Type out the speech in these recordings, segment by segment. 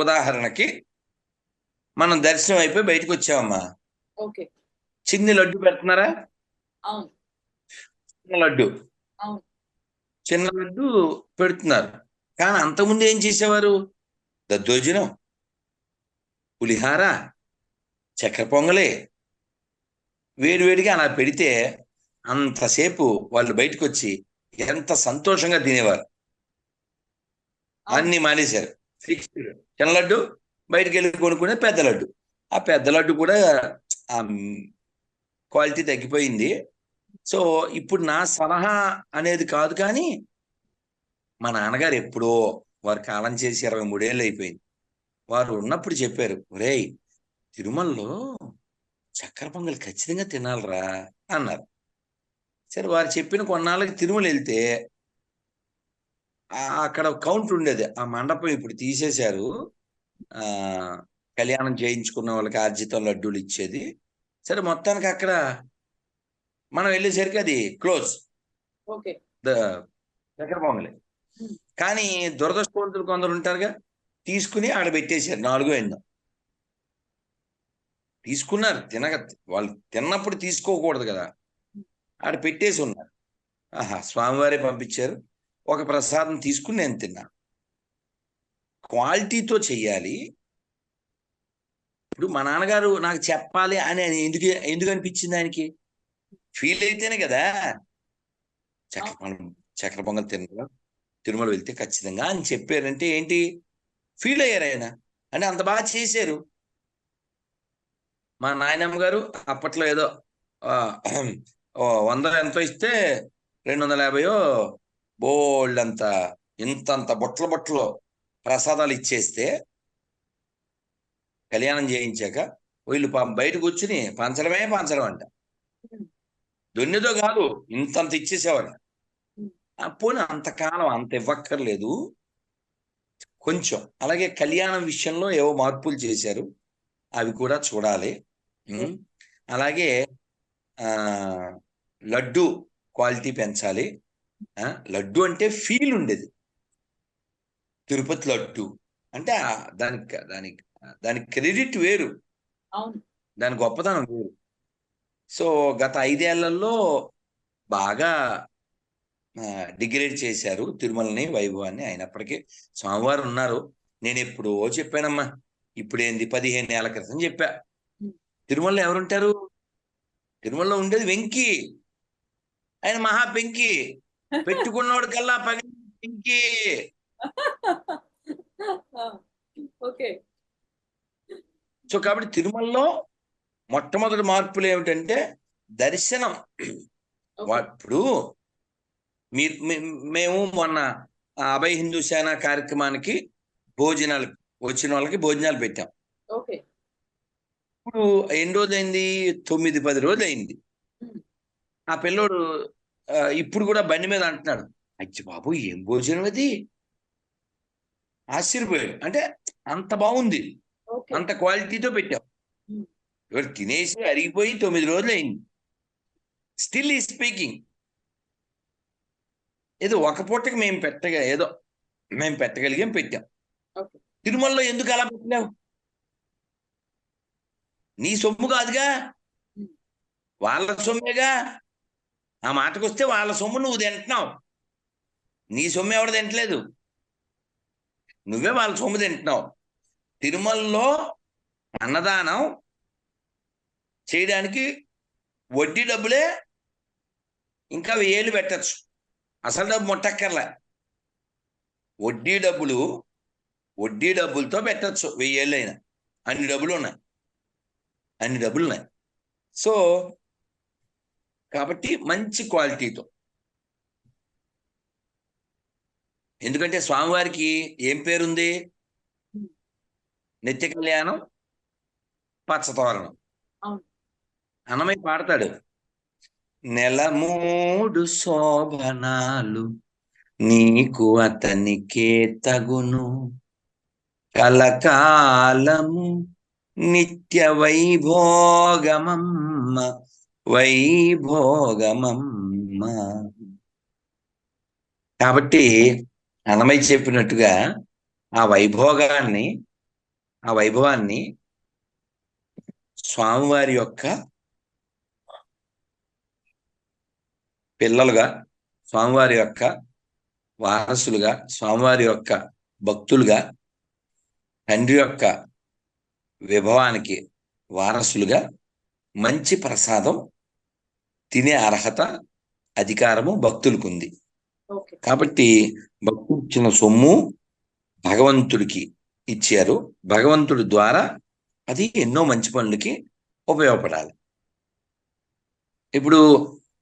ఉదాహరణకి మనం దర్శనం అయిపోయి బయటకు వచ్చామమ్మా. ఓకే. చిన్ని లడ్డు పెడుతున్నారా? చిన్న లడ్డు. చిన్న లడ్డు పెడుతున్నారు. కానీ అంతకుముందు ఏం చేసేవారు? దద్దోజనం పులిహార చక్కెర పొంగలే. వేడివేడిగా అలా పెడితే అంతసేపు వాళ్ళు బయటకు వచ్చి ఎంత సంతోషంగా తినేవారు. అన్ని మానేశారు. ఫిక్స్డ్. చిన్న లడ్డు బయటకు వెళ్ళి కొనుక్కునే పెద్ద లడ్డు. ఆ పెద్ద లడ్డు కూడా క్వాలిటీ తగ్గిపోయింది. సో ఇప్పుడు నా సలహా అనేది కాదు కానీ మా నాన్నగారు ఎప్పుడో వారు కాలం చేసి ఇరవై మూడేళ్ళు అయిపోయింది. వారు ఉన్నప్పుడు చెప్పారు ఒరేయ్ తిరుమలలో చక్కెర పొంగల్ ఖచ్చితంగా తినాలిరా అన్నారు. సరే వారు చెప్పిన కొన్నాళ్ళకి తిరుమల వెళ్తే అక్కడ కౌంటర్ ఉండేది. ఆ మండపం ఇప్పుడు తీసేశారు. ఆ కళ్యాణం చేయించుకున్న వాళ్ళకి ఆర్జితం లడ్డూలు ఇచ్చేది. సరే మొత్తానికి అక్కడ మనం వెళ్ళేసరికి అది క్లోజ్. ఓకే. ద చక్కెర పొంగలి. కానీ దురదృష్టవంతులు కొందరు ఉంటారుగా తీసుకుని ఆడ పెట్టేశారు. నాలుగో ఎన్నో తీసుకున్నారు తినగ వాళ్ళు తిన్నప్పుడు తీసుకోకూడదు కదా. ఆడ పెట్టేసి ఉన్నారు. ఆహా స్వామివారే పంపించారు. ఒక ప్రసాదం తీసుకుని నేను తిన్నా. క్వాలిటీతో చెయ్యాలి. ఇప్పుడు మా నాన్నగారు నాకు చెప్పాలి అని ఎందుకు ఎందుకు అనిపించింది ఆయనకి? ఫీల్ అయితేనే కదా. చక్కెర మనం చక్కెర పొంగల్ తిన్నా తిరుమల వెళ్తే ఖచ్చితంగా అని చెప్పారంటే ఏంటి? ఫీల్ అయ్యారు ఆయన. అంటే అంత బాగా చేశారు. మా నాయనమ్మ గారు అప్పట్లో ఏదో వంద ఎంతో ఇస్తే రెండు వందల యాభైయో బోల్డ్ అంత ఇంతంత బొట్ల బొట్టలో ప్రసాదాలు ఇచ్చేస్తే కళ్యాణం చేయించాక వీళ్ళు పాపం బయట కూర్చుని పంచడమే పంచడం అంట. దొన్నెదో కాదు ఇంతంత ఇచ్చేసేవారు ఆ పోనీ అంతకాలం అంత ఇవ్వక్కర్లేదు. కొంచెం. అలాగే కళ్యాణం విషయంలో ఏవో మార్పులు చేశారు. అవి కూడా చూడాలి. అలాగే లడ్డు క్వాలిటీ పెంచాలి. లడ్డు అంటే ఫీల్ ఉండేది. తిరుపతి లడ్డు. అంటే దానికి దానికి దానికి క్రెడిట్ వేరు. దాని గొప్పతనం వేరు. సో గత ఐదేళ్ళలో బాగా డిగ్రేడ్ చేశారు తిరుమలని వైభవాన్ని అయినప్పటికీ. స్వామివారు ఉన్నారు. నేను ఎప్పుడో చెప్పానమ్మా. ఇప్పుడేంది? పదిహేను ఏళ్ళ క్రితం చెప్పా. తిరుమలలో ఎవరుంటారు? తిరుమలలో ఉండేది వెంకి. ఆయన మహా పెంకి పెట్టుకున్నోడు కల్లా పగి పెంకి ఓకే. సో కాబట్టి తిరుమలలో మొట్టమొదటి మార్పులు ఏమిటంటే దర్శనం. ఇప్పుడు మీరు మే- మేము మొన్న అభయ హిందూ సేన కార్యక్రమానికి భోజనాలు వచ్చిన వాళ్ళకి భోజనాలు పెట్టాం. ఓకే. ఇప్పుడు ఎన్ని రోజులు అయింది తొమ్మిది పది రోజులు అయింది. ఆ పిల్లోడు ఇప్పుడు కూడా బండి మీద అంటున్నాడు. అచ్చి బాబు ఏం భోజనం అది ఆశ్చర్యపోయాడు. అంటే అంత బాగుంది. అంత క్వాలిటీతో పెట్టాం. ఇవాడు తినేసి అరిగిపోయి తొమ్మిది రోజులు అయింది. స్టిల్ ఈ స్పీకింగ్ ఏదో ఒక పూటకి మేము పెట్టగా ఏదో మేము పెట్టగలిగాం పెట్టాం. తిరుమలలో ఎందుకు అలా పెట్టినావు? నీ సొమ్ము కాదుగా. వాళ్ళ సొమ్మేగా? ఆ మాటకు వస్తే వాళ్ళ సొమ్ము నువ్వు తింటున్నావు. నీ సొమ్ము ఎవడు తింటలేదు. నువ్వే వాళ్ళ సొమ్ము తింటున్నావు. తిరుమలలో అన్నదానం చేయడానికి వడ్డీ డబ్బులే ఇంకా వెయ్యేళ్ళు పెట్టచ్చు. అసలు డబ్బు ముట్టక్కర్లే. వడ్డీ డబ్బులు వడ్డీ డబ్బులతో పెట్టచ్చు. వెయ్యేళ్ళు అయినా అన్ని డబ్బులు ఉన్నాయి. అన్ని డబ్బులు ఉన్నాయి. సో కాబట్టి మంచి క్వాలిటీతో ఎందుకంటే స్వామివారికి ఏం పేరుంది? నిత్య కళ్యాణం పచ్చతోరణం. అన్నమయ్య పాడతాడు. నెల మూడు శోభనాలు నీకు అతనికే తగును. కలకాలము నిత్య వైభోగమమ్మ వైభోగమమ్మ. కాబట్టి అన్నమయ్య చెప్పినట్టుగా ఆ వైభోగాన్ని ఆ వైభవాన్ని స్వామివారి యొక్క పిల్లలుగా స్వామివారి యొక్క వారసులుగా స్వామివారి యొక్క భక్తులుగా తండ్రి యొక్క విభవానికి వారసులుగా మంచి ప్రసాదం తినే అర్హత అధికారము భక్తులకు ఉంది కాబట్టి భక్తులు ఇచ్చిన సొమ్ము భగవంతుడికి ఇచ్చారు. భగవంతుడి ద్వారా అది ఎన్నో మంచి పనులకి ఉపయోగపడాలి. ఇప్పుడు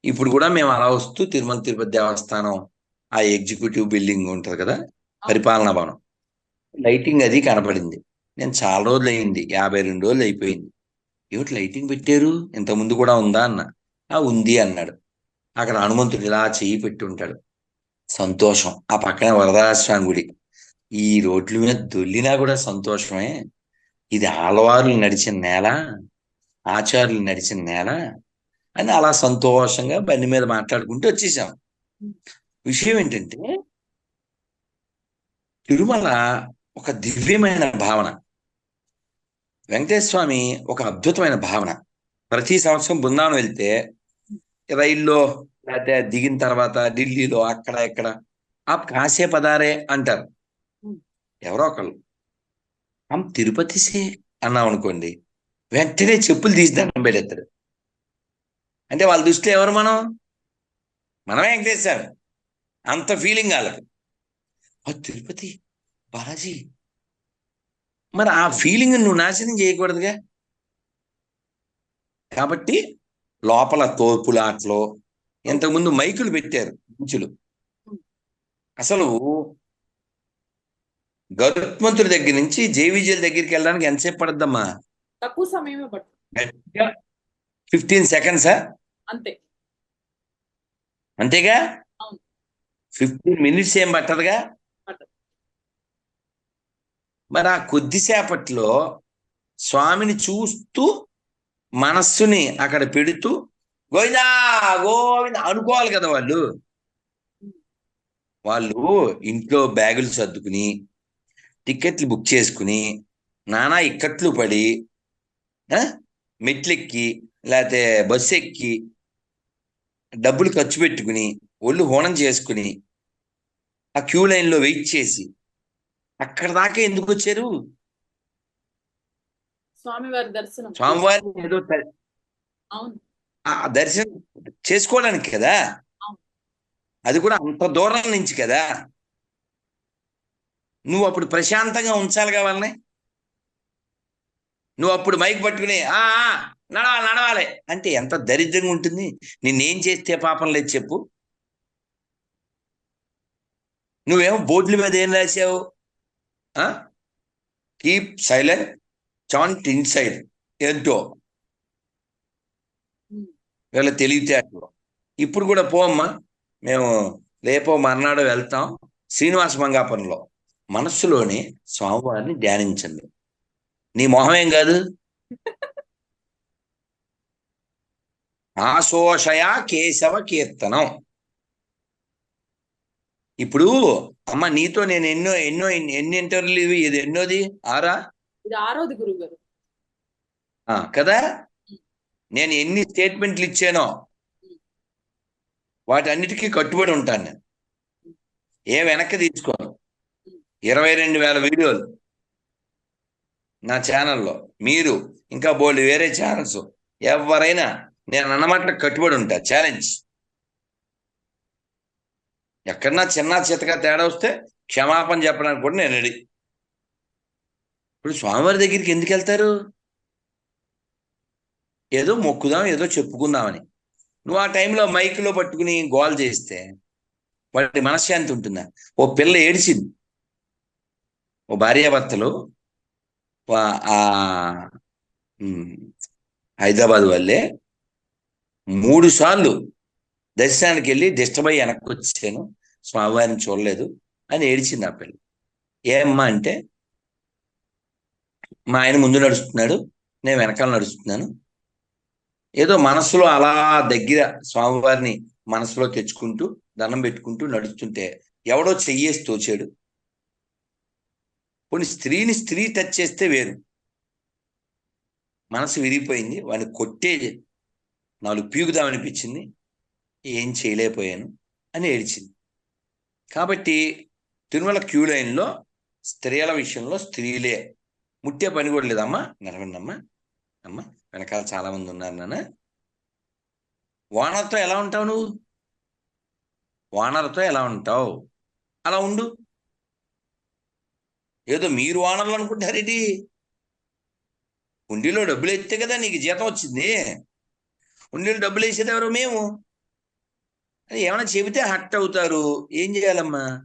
ఇప్పుడు కూడా మేము అలా వస్తూ తిరుమల తిరుపతి దేవస్థానం ఆ ఎగ్జిక్యూటివ్ బిల్డింగ్ ఉంటది కదా పరిపాలనా భవనం. లైటింగ్ అది కనపడింది. నేను చాలా రోజులు అయింది యాభై రెండు రోజులు అయిపోయింది ఏమిటి లైటింగ్ పెట్టారు? ఇంత ముందు కూడా ఉందా అన్న. ఆ ఉంది అన్నాడు. అక్కడ హనుమంతుడు ఇలా చేయి పెట్టి ఉంటాడు సంతోషం. ఆ పక్కన వరదాస్వామి గుడి. ఈ రోడ్ల మీద దొల్లినా కూడా సంతోషమే. ఇది ఆలవారులు నడిచిన నేల ఆచారులు నడిచిన నేల అని అలా సంతోషంగా బండి మీద మాట్లాడుకుంటూ వచ్చేసాం. విషయం ఏంటంటే తిరుమల ఒక దివ్యమైన భావన. వెంకటేశ్వర స్వామి ఒక అద్భుతమైన భావన. ప్రతి సంవత్సరం బృందావనం వెళ్తే రైల్లో లేకపోతే దిగిన తర్వాత ఢిల్లీలో అక్కడ ఇక్కడ ఆ కాసే పదారే అంటారు. ఎవరో ఒకళ్ళు. హమ్ తిరుపతి సే అన్నాం అనుకోండి వెంటనే చెప్పులు తీసి దండం పెట్టేస్తారు అంటే వాళ్ళ దృష్టిలో ఎవరు మనం? మనమే వెంకటేశ్వర. అంత ఫీలింగ్ వాళ్ళకి. ఆ తిరుపతి బాలాజీ. మరి ఆ ఫీలింగ్ నువ్వు నాశనం చేయకూడదుగా? కాబట్టి లోపల తోపులాట్లో ఇంతకుముందు మైకులు పెట్టారు బీచ్లు అసలు గరుత్మంతుడి దగ్గర నుంచి జేవిజీల దగ్గరికి వెళ్ళడానికి ఎంతసేపు పడద్దమ్మా? తక్కువ సమయమే ఫిఫ్టీన్ సెకండ్సా? అంతే. అంతేగా. ఫిఫ్టీన్ మినిట్స్ ఏం పట్టదుగా? పట్టదు. మరి ఆ కొద్దిసేపట్లో స్వామిని చూస్తూ మనస్సుని అక్కడ పెడుతూ గోవిందా గోవింద అనుకోవాలి కదా వాళ్ళు. వాళ్ళు ఇంట్లో బ్యాగులు సర్దుకుని టికెట్లు బుక్ చేసుకుని నానా ఇక్కట్లు పడి మెట్లెక్కి లేకపోతే బస్సు ఎక్కి డబ్బులు ఖర్చు పెట్టుకుని ఒళ్ళు హోనం చేసుకుని ఆ క్యూ లైన్లో వెయిట్ చేసి అక్కడ దాకా ఎందుకు వచ్చారు? స్వామివారి దర్శనం. స్వామివారిని ఏదో అవును. ఆ దర్శనం చేసుకోవడానికి కదా. అది కూడా అంత దూరం నుంచి కదా? నువ్వు అప్పుడు ప్రశాంతంగా ఉంచాలిగా వాళ్ళని? నువ్వు అప్పుడు మైక్ పట్టుకుని ఆ ఆ, నడవాలి నడవాలి. అంటే ఎంత దరిద్రంగా ఉంటుంది. నిన్నేం చేస్తే పాపం లేదు చెప్పు. నువ్వేమో బోర్డుల మీద ఏం రాసావు కీప్ సైలెంట్ చాంట్ ఇన్సైడ్ ఏంటో ఉమ్. వీళ్ళ తెలివితేటలు. ఇప్పుడు కూడా పోమ్మా మేము రేపో మర్నాడు వెళ్తాం శ్రీనివాస మంగాపురంలో. మనస్సులోని స్వామివారిని ధ్యానించండి. నీ మొహం ఏం కాదు? ఆశోషయ కేశవ కీర్తనం. ఇప్పుడు అమ్మ నీతో నేను ఎన్నో ఎన్నో ఎన్ని ఇంటర్వ్యూలు ఇది ఎన్నోది? ఆరా? ఇది ఆరోది గురువు గారు కదా? నేను ఎన్ని స్టేట్మెంట్లు ఇచ్చానో వాటన్నిటికీ కట్టుబడి ఉంటాను నేను. ఏ వెనక్కి తీసుకోను. ఇరవై రెండు వేల వీడియోలు నా ఛానల్లో. మీరు ఇంకా బోల్డ్ వేరే ఛానల్స్. ఎవరైనా నేను అన్నమాట కట్టుబడి ఉంటా. ఛాలెంజ్. ఎక్కడన్నా చిన్న చితగా తేడా వస్తే క్షమాపణ చెప్పడానికి కూడా నేను రెడీ. ఇప్పుడు స్వామివారి దగ్గరికి ఎందుకు వెళ్తారు? ఏదో మొక్కుదాం ఏదో చెప్పుకుందామని. నువ్వు ఆ టైంలో మైక్లో పట్టుకుని గోల్ చేస్తే వాడి మనశ్శాంతి ఉంటుందా? ఓ పిల్ల ఏడిచింది. ఓ భార్యాభర్తలు ఆ హైదరాబాద్ వాళ్ళే మూడు సార్లు దర్శనానికి వెళ్ళి డిస్టర్బ్ అయ్యి వెనక్కి వచ్చాను. స్వామివారిని చూడలేదు అని ఏడిచింది ఆ పిల్ల. ఏమ్మా అంటే మా ఆయన ముందు నడుస్తున్నాడు నేను వెనకాల నడుస్తున్నాను. ఏదో మనసులో అలా దగ్గర స్వామివారిని మనసులో తెచ్చుకుంటూ దండం పెట్టుకుంటూ నడుస్తుంటే ఎవడో చెయ్యేసి తోచాడు. కొన్ని స్త్రీని స్త్రీ టచ్ చేస్తే వేరు. మనసు విరిగిపోయింది వాడిని కొట్టే నాలుగు పీగుదామనిపించింది ఏం చేయలేకపోయాను అని ఏడిచింది. కాబట్టి తిరుమల క్యూ లైన్లో స్త్రీల విషయంలో స్త్రీలే ముట్టే పని కూడా లేదమ్మా. నిలవండి అమ్మా అమ్మా వెనకాల చాలా మంది ఉన్నారు నాన్న. వానర్తో ఎలా ఉంటావు నువ్వు? వానర్తో ఎలా ఉంటావు? అలా ఉండు. ఏదో మీరు వానర్లు అనుకుంటారేటి ఉండిలో డబ్బులు ఎత్తే కదా నీకు జీతం వచ్చింది. ఉండిలో డబ్బులు వేసేది ఎవరు మేము. అది ఏమైనా చెబితే హట్ అవుతారు. ఏం చేయాలమ్మా?